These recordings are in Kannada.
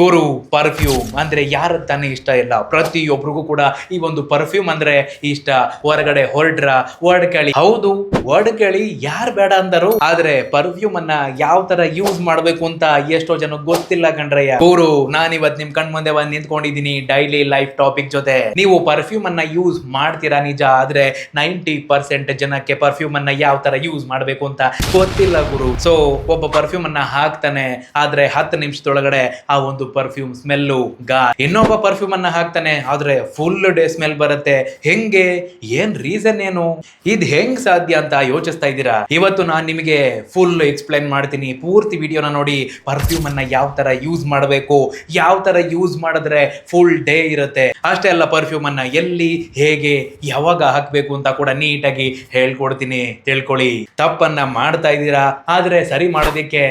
ಗುರು ಪರ್ಫ್ಯೂಮ್ ಅಂದ್ರೆ ಯಾರ ತಾನೇ ಇಷ್ಟ ಇಲ್ಲ. ಪ್ರತಿಯೊಬ್ಬರಿಗೂ ಕೂಡ ಈ ಒಂದು ಪರ್ಫ್ಯೂಮ್ ಅಂದ್ರೆ ಇಷ್ಟ. ಹೊರಗಡೆ ಹೊರಡ್ರ ಕೇಳಿ. ಹೌದು ವರ್ಡ್ ಕೇಳಿ ಯಾರು ಬೇಡ ಅಂದರು. ಆದ್ರೆ ಪರ್ಫ್ಯೂಮ್ ಅನ್ನ ಯಾವ ತರ ಯೂಸ್ ಮಾಡ್ಬೇಕು ಅಂತ ಎಷ್ಟೋ ಜನ ಗೊತ್ತಿಲ್ಲ ಕಣ್ರಯ್ಯ. ಗುರು, ನಾನಿವತ್ ನಿಮ್ ಕಣ್ ಮುಂದೆ ಬಂದು ನಿಂತ್ಕೊಂಡಿದ್ದೀನಿ ಡೈಲಿ ಲೈಫ್ ಟಾಪಿಕ್ ಜೊತೆ. ನೀವು ಪರ್ಫ್ಯೂಮ್ ಅನ್ನ ಯೂಸ್ ಮಾಡ್ತೀರಾ ನಿಜ? ಆದ್ರೆ ನೈಂಟಿ ಪರ್ಸೆಂಟ್ ಜನಕ್ಕೆ ಪರ್ಫ್ಯೂಮ್ ಅನ್ನ ಯಾವ ತರ ಯೂಸ್ ಮಾಡ್ಬೇಕು ಅಂತ ಗೊತ್ತಿಲ್ಲ ಗುರು. ಸೊ ಒಬ್ಬ ಪರ್ಫ್ಯೂಮ್ ಅನ್ನ ಹಾಕ್ತಾನೆ. ಆದ್ರೆ ಹತ್ತು ನಿಮಿಷದೊಳಗಡೆ ಆ ಒಂದು ಪರ್ಫ್ಯೂಮ್ ಸ್ಮೆಲ್ಲು ಗಾ ಇನ್ನೊಬ್ಬ ಪರ್ಫ್ಯೂಮ್ ಅನ್ನ ಹಾಕ್ತಾನೆ, ಆದ್ರೆ ಫುಲ್ ಡೇ ಸ್ಮೆಲ್ ಬರುತ್ತೆ. ಹೆಂಗೆ? ಏನ್ ರೀಸನ್ ಏನು? ಇದ್ ಹೆಂಗ್ ಸಾಧ್ಯ ಅಂತ ಯೋಚಿಸ್ತಾ ಇದ್ದೀರಾ? ಇವತ್ತು ನಾನ್ ನಿಮಗೆ ಫುಲ್ ಎಕ್ಸ್ಪ್ಲೈನ್ ಮಾಡ್ತೀನಿ. ಪೂರ್ತಿ ವಿಡಿಯೋನ ನೋಡಿ ಪರ್ಫ್ಯೂಮ್ ಅನ್ನ ಯಾವ ತರ ಯೂಸ್ ಮಾಡಬೇಕು, ಯಾವ ತರ ಯೂಸ್ ಮಾಡಿದ್ರೆ ಫುಲ್ ಡೇ ಇರುತ್ತೆ. ಅಷ್ಟೇ ಅಲ್ಲ ಪರ್ಫ್ಯೂಮ್ ಅನ್ನ ಎಲ್ಲಿ, ಹೇಗೆ, ಯಾವಾಗ ಹಾಕ್ಬೇಕು ಅಂತ ಕೂಡ ನೀಟಾಗಿ ಹೇಳ್ಕೊಡ್ತೀನಿ. ತಿಳ್ಕೊಳ್ಳಿ. ತಪ್ಪನ್ನ ಮಾಡ್ತಾ ಇದ್ದೀರಾ? ಆದ್ರೆ ಸರಿ ಮಾಡೋದಕ್ಕೆ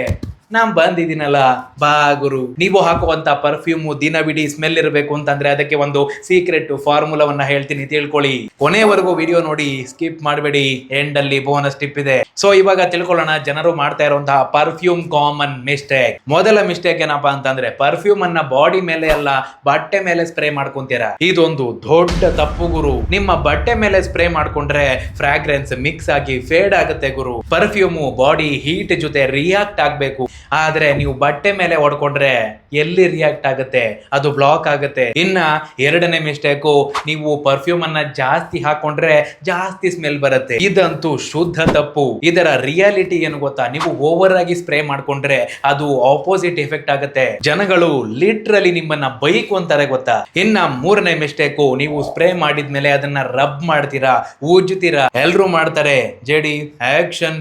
ನಾನ್ ಬಂದಿದ್ದೀನಲ್ಲ. ಬಾ ಗುರು. ನೀವು ಹಾಕುವಂತ ಪರ್ಫ್ಯೂಮ್ ಬಿಡಿ ಸ್ಮೆಲ್ ಇರಬೇಕು ಅಂತಂದ್ರೆ ಅದಕ್ಕೆ ಒಂದು ಸೀಕ್ರೆಟ್ ಫಾರ್ಮುಲಾವನ್ನ ಹೇಳ್ತೀನಿ, ತಿಳ್ಕೊಳ್ಳಿ. ಕೊನೆವರೆಗೂ ವಿಡಿಯೋ ನೋಡಿ ಸ್ಕಿಪ್ ಮಾಡಬೇಡಿ. ಎಂಡ್ ಅಲ್ಲಿ ಬೋನಸ್ ಟಿಪ್ ಇದೆ. ಸೊ ಇವಾಗ ತಿಳ್ಕೊಳ್ಳೋಣ, ಜನರು ಮಾಡ್ತಾ ಇರುವಂತಹ ಪರ್ಫ್ಯೂಮ್ ಕಾಮನ್ ಮಿಸ್ಟೇಕ್ ಮೊದಲ ಮಿಸ್ಟೇಕ್ ಏನಪ್ಪಾ ಅಂತಂದ್ರೆ ಪರ್ಫ್ಯೂಮ್ ಅನ್ನ ಬಾಡಿ ಮೇಲೆ ಅಲ್ಲ, ಬಟ್ಟೆ ಮೇಲೆ ಸ್ಪ್ರೇ ಮಾಡ್ಕೊಂತೀರ? ಇದೊಂದು ದೊಡ್ಡ ತಪ್ಪು ಗುರು. ನಿಮ್ಮ ಬಟ್ಟೆ ಮೇಲೆ ಸ್ಪ್ರೇ ಮಾಡ್ಕೊಂಡ್ರೆ ಫ್ರಾಗ್ರೆನ್ಸ್ ಮಿಕ್ಸ್ ಆಗಿ ಫೇಡ್ ಆಗುತ್ತೆ ಗುರು. ಪರ್ಫ್ಯೂಮು ಬಾಡಿ ಹೀಟ್ ಜೊತೆ ರಿಯಾಕ್ಟ್ ಆಗ್ಬೇಕು. ಆದ್ರೆ ನೀವು ಬಟ್ಟೆ ಮೇಲೆ ಹೊಡ್ಕೊಂಡ್ರೆ ಎಲ್ಲಿ ರಿಯಾಕ್ಟ್ ಆಗುತ್ತೆ? ಅದು ಬ್ಲಾಕ್ ಆಗುತ್ತೆ. ಇನ್ನ ಎರಡನೇ ಮಿಸ್ಟೇಕು ನೀವು ಪರ್ಫ್ಯೂಮ್ ಅನ್ನ ಜಾಸ್ತಿ ಹಾಕೊಂಡ್ರೆ ಜಾಸ್ತಿ ಸ್ಮೆಲ್ ಬರುತ್ತೆ. ಇದಂತೂ ಶುದ್ಧ ತಪ್ಪು. ಇದರ ರಿಯಾಲಿಟಿ ಏನು ಗೊತ್ತಾ? ನೀವು ಓವರ್ ಆಗಿ ಸ್ಪ್ರೇ ಮಾಡ್ಕೊಂಡ್ರೆ ಅದು ಆಪೋಸಿಟ್ ಎಫೆಕ್ಟ್ ಆಗುತ್ತೆ. ಜನಗಳು ಲಿಟ್ರಲಿ ನಿಮ್ಮನ್ನ ಬೈಕು ಅಂತಾರೆ ಗೊತ್ತಾ? ಇನ್ನ ಮೂರನೇ ಮಿಸ್ಟೇಕು ನೀವು ಸ್ಪ್ರೇ ಮಾಡಿದ್ಮೇಲೆ ಅದನ್ನ ರಬ್ ಮಾಡ್ತೀರಾ? ಊಜುತ್ತೀರಾ? ಎಲ್ರು ಮಾಡ್ತಾರೆ. ಜೆಡಿ ಆಕ್ಷನ್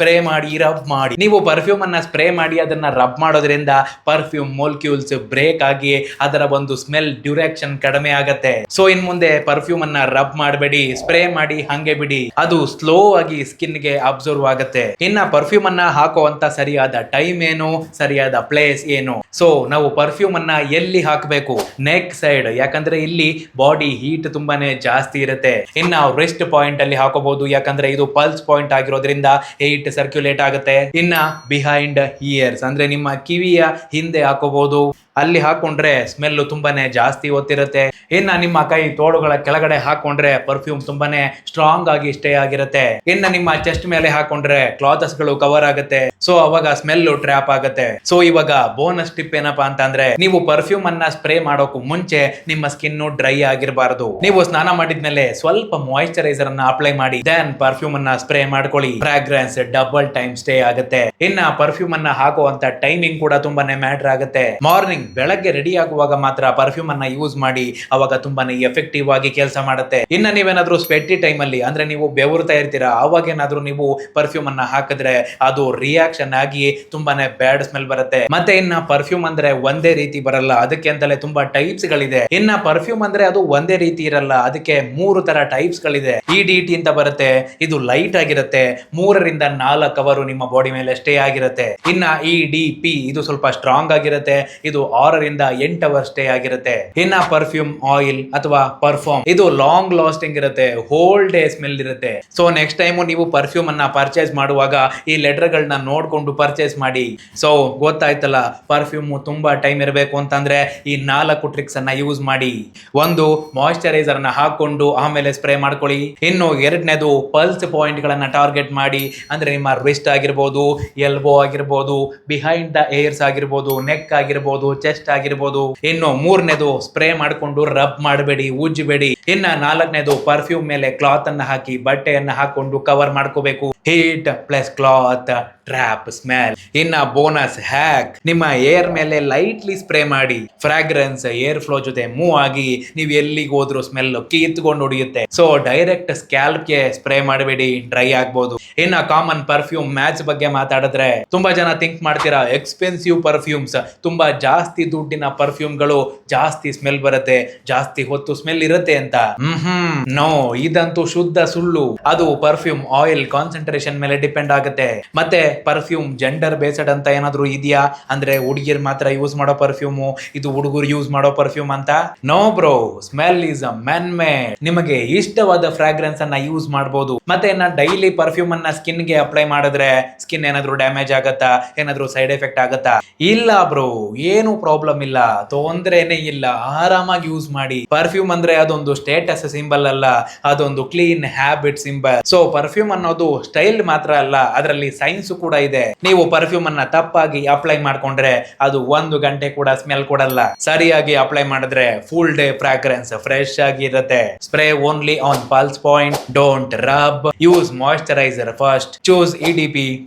ಸ್ಪ್ರೇ ಮಾಡಿ ರಬ್ ಮಾಡಿ. ನೀವು ಪರ್ಫ್ಯೂಮ್ ಅನ್ನ ಸ್ಪ್ರೇ ಮಾಡಿ, ಅದನ್ನ ರಬ್ ಮಾಡೋದ್ರಿಂದ ಪರ್ಫ್ಯೂಮ್ ಮೋಲ್ಕ್ಯೂಲ್ಸ್ ಬ್ರೇಕ್ ಆಗಿ ಅದರ ಒಂದು ಸ್ಮೆಲ್ ಡ್ಯೂರೇಕ್ಷನ್ ಕಡಿಮೆ ಆಗತ್ತೆ. ಸೊ ಇನ್ ಮುಂದೆ ಪರ್ಫ್ಯೂಮ್ ಅನ್ನ ರಬ್ ಮಾಡಬೇಡಿ, ಸ್ಪ್ರೇ ಮಾಡಿ, ಹಂಗೆ ಬಿಡಿ. ಅದು ಸ್ಲೋ ಆಗಿ ಸ್ಕಿನ್ಗೆ ಅಬ್ಸರ್ವ್ ಆಗುತ್ತೆ. ಇನ್ನ ಪರ್ಫ್ಯೂಮ್ ಅನ್ನ ಹಾಕುವಂತ ಸರಿಯಾದ ಟೈಮ್ ಏನು, ಸರಿಯಾದ ಪ್ಲೇಸ್ ಏನು? ಸೊ ನಾವು ಪರ್ಫ್ಯೂಮ್ ಅನ್ನ ಎಲ್ಲಿ ಹಾಕಬೇಕು? ನೆಕ್ ಸೈಡ್ ಯಾಕಂದ್ರೆ ಇಲ್ಲಿ ಬಾಡಿ ಹೀಟ್ ತುಂಬಾನೇ ಜಾಸ್ತಿ ಇರುತ್ತೆ. ಇನ್ನ ರೆಸ್ಟ್ ಪಾಯಿಂಟ್ ಅಲ್ಲಿ ಹಾಕೋಬಹುದು ಯಾಕಂದ್ರೆ ಇದು ಪಲ್ಸ್ ಪಾಯಿಂಟ್ ಆಗಿರೋದ್ರಿಂದ ಹೀಟ್ ಸರ್ಕ್ಯುಲೇಟ್ ಆಗುತ್ತೆ. ಇನ್ನ ಬಿಹೈಂಡ್ ಇಯರ್ಸ್ ಅಂದ್ರೆ ನಿಮ್ಮ ಕಿವಿಯ ಹಿಂದೆ ಹಾಕೋಬಹುದು ಅಲ್ಲಿ ಹಾಕೊಂಡ್ರೆ ಸ್ಮೆಲ್ ತುಂಬಾನೇ ಜಾಸ್ತಿ ಓದ್ತಿರುತ್ತೆ ಇನ್ನ ನಿಮ್ಮ ಕೈ ತೋಳುಗಳ ಕೆಳಗಡೆ ಹಾಕೊಂಡ್ರೆ ಪರ್ಫ್ಯೂಮ್ ತುಂಬಾನೇ ಸ್ಟ್ರಾಂಗ್ ಆಗಿ ಸ್ಟೇ ಆಗಿರುತ್ತೆ. ಇನ್ನ ನಿಮ್ಮ ಚೆಸ್ಟ್ ಮೇಲೆ ಹಾಕೊಂಡ್ರೆ ಕ್ಲಾತಸ್ಗಳು ಕವರ್ ಆಗುತ್ತೆ. ಸೊ ಅವಾಗ ಸ್ಮೆಲ್ ಟ್ರ್ಯಾಪ್ ಆಗುತ್ತೆ. ಸೊ ಇವಾಗ ಬೋನಸ್ ಟಿಪ್ ಏನಪ್ಪಾ ಅಂತಂದ್ರೆ, ನೀವು ಪರ್ಫ್ಯೂಮ್ ಅನ್ನ ಸ್ಪ್ರೇ ಮಾಡೋಕು ಮುಂಚೆ ನಿಮ್ಮ ಸ್ಕಿನ್ ಡ್ರೈ ಆಗಿರಬಾರದು. ನೀವು ಸ್ನಾನ ಮಾಡಿದ್ಮೇಲೆ ಸ್ವಲ್ಪ ಮಾಯಿಶ್ಚರೈಸರ್ ಅನ್ನ ಅಪ್ಲೈ ಮಾಡಿ ದೆನ್ ಪರ್ಫ್ಯೂಮ್ ಅನ್ನ ಸ್ಪ್ರೇ ಮಾಡ್ಕೊಳ್ಳಿ. ಫ್ರಾಗ್ರೆನ್ಸ್ ಡಬಲ್ ಟೈಮ್ ಸ್ಟೇ ಆಗುತ್ತೆ. ಇನ್ನ ಪರ್ಫ್ಯೂಮ್ ಅನ್ನ ಹಾಕುವಂತ ಟೈಮಿಂಗ್ ಕೂಡ ತುಂಬಾನೇ ಮ್ಯಾಟರ್ ಆಗುತ್ತೆ. ಮಾರ್ನಿಂಗ್ ಬೆಳಗ್ಗೆ ರೆಡಿ ಆಗುವಾಗ ಮಾತ್ರ ಪರ್ಫ್ಯೂಮ್ ಅನ್ನ ಯೂಸ್ ಮಾಡಿ ಅವಾಗ ತುಂಬಾನೇ ಎಫೆಕ್ಟಿವ್ ಆಗಿ ಕೆಲಸ ಮಾಡುತ್ತೆ. ಇನ್ನ ನೀವೇನಾದ್ರೂ ಸ್ವೆಟ್ಟಿ ಟೈಮ್ ಅಲ್ಲಿ, ಅಂದ್ರೆ ನೀವು ಬೆವರ್ತಾ ಇರ್ತೀರಾ ಅವಾಗ ಏನಾದ್ರೂ ನೀವು ಪರ್ಫ್ಯೂಮ್ ಅನ್ನ ಹಾಕಿದ್ರೆ ಅದು ರಿಯಾಕ್ಷನ್ ಆಗಿ ತುಂಬಾನೇ ಬ್ಯಾಡ್ ಸ್ಮೆಲ್ ಬರುತ್ತೆ. ಮತ್ತೆ ಇನ್ನ ಪರ್ಫ್ಯೂಮ್ ಅಂದ್ರೆ ಒಂದೇ ರೀತಿ ಬರಲ್ಲ, ಅದಕ್ಕೆ ಅಂತಲೇ ತುಂಬಾ ಟೈಪ್ಸ್ ಗಳಿದೆ. ಇನ್ನ ಪರ್ಫ್ಯೂಮ್ ಅಂದ್ರೆ ಅದು ಒಂದೇ ರೀತಿ ಇರಲ್ಲ, ಅದಕ್ಕೆ ಮೂರು ತರ ಟೈಪ್ಸ್ ಗಳಿದೆ. ಇ ಡಿ ಟಿ ಅಂತ ಬರುತ್ತೆ, ಇದು ಲೈಟ್ ಆಗಿರುತ್ತೆ. ಮೂರರಿಂದ ನಾಲ್ಕು ಅವರು ನಿಮ್ಮ ಬಾಡಿ ಮೇಲೆ ಸ್ಟೇ ಆಗಿರುತ್ತೆ. ಇನ್ನ ಈ ಡಿ ಪಿ ಇದು ಸ್ವಲ್ಪ ಸ್ಟ್ರಾಂಗ್ ಆಗಿರುತ್ತೆ. ಇದು ಆರರಿಂದ ಎಂಟು ಅವರ್ ಸ್ಟೇ ಆಗಿರುತ್ತೆ. ಇನ್ನ ಪರ್ಫ್ಯೂಮ್ ಆಯಿಲ್ ಅಥವಾ ಪರ್ಫಾರ್ಮ್ ಇದು ಲಾಂಗ್ ಲಾಸ್ಟಿಂಗ್ ಇರುತ್ತೆ. ಹೋಲ್ ಡೇ ಸ್ಮೆಲ್ ಇರುತ್ತೆ. ಸೊ ನೆಕ್ಸ್ಟ್ ಟೈಮ್ ನೀವು ಪರ್ಫ್ಯೂಮ್ ಅನ್ನ ಪರ್ಚೇಸ್ ಮಾಡುವಾಗ ಈ ಲೆಟರ್ ಗಳನ್ನ ನೋಡ್ಕೊಂಡು ಪರ್ಚೇಸ್ ಮಾಡಿ. ಸೊ ಗೊತ್ತಾಯ್ತಲ್ಲ ಪರ್ಫ್ಯೂಮ್ ತುಂಬಾ ಟೈಮ್ ಇರಬೇಕು ಅಂತಂದ್ರೆ ಈ ನಾಲ್ಕು ಟ್ರಿಕ್ಸ್ ಅನ್ನ ಯೂಸ್ ಮಾಡಿ. ಒಂದು ಮಾಯಿಶ್ಚರೈಸರ್ ಅನ್ನ ಹಾಕೊಂಡು ಆಮೇಲೆ ಸ್ಪ್ರೇ ಮಾಡ್ಕೊಳ್ಳಿ. ಇನ್ನು ಎರಡನೇದು ಪಲ್ಸ್ ಪಾಯಿಂಟ್ ಗಳನ್ನ ಟಾರ್ಗೆಟ್ ಮಾಡಿ. ಅಂದ್ರೆ ನಿಮ್ಮ ರಿಸ್ಟ್ ಆಗಿರ್ಬೋದು ಎಲ್ಬೋ ಆಗಿರ್ಬೋದು ಬಿಹೈಂಡ್ ದ ಏರ್ಸ್ ಆಗಿರ್ಬೋದು ನೆಕ್ ಆಗಿರ್ಬೋದು ಚೆಸ್ಟ್ ಆಗಿರ್ಬೋದು. ಇನ್ನು ಮೂರನೇದು ಸ್ಪ್ರೇ ಮಾಡ್ಕೊಂಡು ರಬ್ ಮಾಡಬೇಡಿ ಉಜ್ಜಬೇಡಿ ಇನ್ನ ನಾಲ್ಕನೇದು ಪರ್ಫ್ಯೂಮ್ ಮೇಲೆ ಕ್ಲಾತ್ ಅನ್ನ ಹಾಕಿ, ಬಟ್ಟೆಯನ್ನ ಹಾಕೊಂಡು ಕವರ್ ಮಾಡ್ಕೋಬೇಕು. Heat plus cloth trap smell ಇನ್ನ ಬೋನಸ್ ಹ್ಯಾಕ್ ನಿಮ್ಮ ಏರ್ ಮೇಲೆ ಲೈಟ್ಲಿ ಸ್ಪ್ರೇ ಮಾಡಿ. ಫ್ರಾಗ್ರೆನ್ಸ್ ಏರ್ ಫ್ಲೋ ಜೊತೆ ಮೂವ್ ಆಗಿ ನೀವು ಎಲ್ಲಿಗೆ ಹೋದ್ರು ಸ್ಮೆಲ್ ಕಿತ್ಕೊಂಡು ಹೊಡಿಯುತ್ತೆ ಸೊ ಡೈರೆಕ್ಟ್ ಸ್ಕ್ಯಾಲ್ಪ್ಗೆ ಸ್ಪ್ರೇ ಮಾಡಬೇಡಿ ಡ್ರೈ ಆಗ್ಬೋದು. ಇನ್ನ ಕಾಮನ್ ಪರ್ಫ್ಯೂಮ್ ಮ್ಯಾಚ್ ಬಗ್ಗೆ ಮಾತಾಡಿದ್ರೆ ತುಂಬಾ ಜನ ಥಿಂಕ್ ಮಾಡ್ತೀರಾ ಎಕ್ಸ್ಪೆನ್ಸಿವ್ ಪರ್ಫ್ಯೂಮ್ಸ್ ತುಂಬಾ ಜಾಸ್ತಿ ದುಡ್ಡಿನ ಪರ್ಫ್ಯೂಮ್ಗಳು ಜಾಸ್ತಿ ಸ್ಮೆಲ್ ಬರುತ್ತೆ, ಜಾಸ್ತಿ ಹೊತ್ತು ಸ್ಮೆಲ್ ಇರುತ್ತೆ ಅಂತ. ಹ್ಮ್ ನೋ ಇದಂತೂ ಶುದ್ಧ ಸುಳ್ಳು. ಅದು ಪರ್ಫ್ಯೂಮ್ ಆಯಿಲ್ ಕಾನ್ಸಂಟ್ರೇಟ್ ಕಾನ್ಸಂಟ್ರೇಷನ್ ಮೇಲೆ ಡಿಪೆಂಡ್ ಆಗುತ್ತೆ. ಮತ್ತೆ ಪರ್ಫ್ಯೂಮ್ ಜೆಂಡರ್ ಬೇಸ್ಡ್ ಅಂತ ಏನಾದ್ರು ಇದೆಯಾ? ಅಂದ್ರೆ ಹುಡುಗಿರ್ ಮಾತ್ರ ಯೂಸ್ ಮಾಡೋ ಪರ್ಫ್ಯೂಮು ಇದು ಹುಡುಗರು ಯೂಸ್ ಮಾಡೋ ಪರ್ಫ್ಯೂಮ್ ಅಂತ? No bro smell is a men made ನಿಮಗೆ ಇಷ್ಟವಾದ ಫ್ರಾಗ್ರೆನ್ಸ್ ಅನ್ನ ಯೂಸ್ ಮಾಡಬಹುದು ಮತ್ತೆ ನಾ ಡೈಲಿ ಪರ್ಫ್ಯೂಮ್ ಅನ್ನ ಸ್ಕಿನ್ಗೆ ಅಪ್ಲೈ ಮಾಡಿದ್ರೆ ಸ್ಕಿನ್ ಏನಾದ್ರು ಡ್ಯಾಮೇಜ್ ಆಗತ್ತಾ? ಏನಾದ್ರು ಸೈಡ್ ಎಫೆಕ್ಟ್ ಆಗತ್ತಾ? ಇಲ್ಲ ಬ್ರೋ ಏನು ಪ್ರಾಬ್ಲಮ್ ಇಲ್ಲ. ತೊಂದ್ರೆನೆ ಇಲ್ಲ. ಆರಾಮಾಗಿ ಯೂಸ್ ಮಾಡಿ. ಪರ್ಫ್ಯೂಮ್ ಅಂದ್ರೆ ಅದೊಂದು ಸ್ಟೇಟಸ್ ಸಿಂಬಲ್ ಅಲ್ಲ. ಅದೊಂದು clean habit symbol so perfume ಅನ್ನೋದು ಸ್ಟೈಲ್ ಮಾತ್ರ ಅಲ್ಲ, ಅದರಲ್ಲಿ ಸೈನ್ಸ್ ಕೂಡ ಇದೆ. ನೀವು ಪರ್ಫ್ಯೂಮ್ ಅನ್ನ ತಪ್ಪಾಗಿ ಅಪ್ಲೈ ಮಾಡ್ಕೊಂಡ್ರೆ ಅದು ಒಂದು ಗಂಟೆ ಕೂಡ ಸ್ಮೆಲ್ ಕೊಡಲ್ಲ. ಸರಿಯಾಗಿ ಅಪ್ಲೈ ಮಾಡಿದ್ರೆ ಫುಲ್ ಡೇ ಫ್ರಾಗ್ರೆನ್ಸ್ ಫ್ರೆಶ್ ಆಗಿರುತ್ತೆ spray only on pulse point don't rub use moisturiser first choose E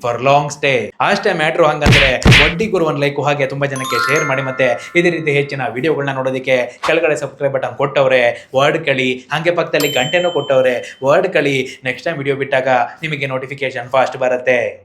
for long stay ಅಷ್ಟೇ ಮ್ಯಾಟ್ರು ಹಂಗಂದ್ರೆ ಒಡ್ಡಿ ಗುರು ಒಂದು ಲೈಕ್ ಹಾಗೆ ತುಂಬಾ ಜನಕ್ಕೆ ಶೇರ್ ಮಾಡಿ ಮತ್ತೆ ಇದೇ ರೀತಿ ಹೆಚ್ಚಿನ ವಿಡಿಯೋಗಳನ್ನ ನೋಡೋದಕ್ಕೆ ಕೆಳಗಡೆ ಸಬ್ಸ್ಕ್ರೈಬ್ ಬಟನ್ ಕೊಟ್ಟವ್ರೆ ವರ್ಡ್ ಕಳಿ, ಹಂಗೆ ಪಕ್ಕದಲ್ಲಿ ಗಂಟೆನೂ ಕೊಟ್ಟವ್ರೆ ವರ್ಡ್ ಕಳಿ. ನೆಕ್ಸ್ಟ್ ಟೈಮ್ ವಿಡಿಯೋ ಬಿಟ್ಟಾಗ ನಿಮಗೆ ನೋಟಿಫಿಕೇಶನ್ ಫಾಸ್ಟ್ ಬರುತ್ತೆ.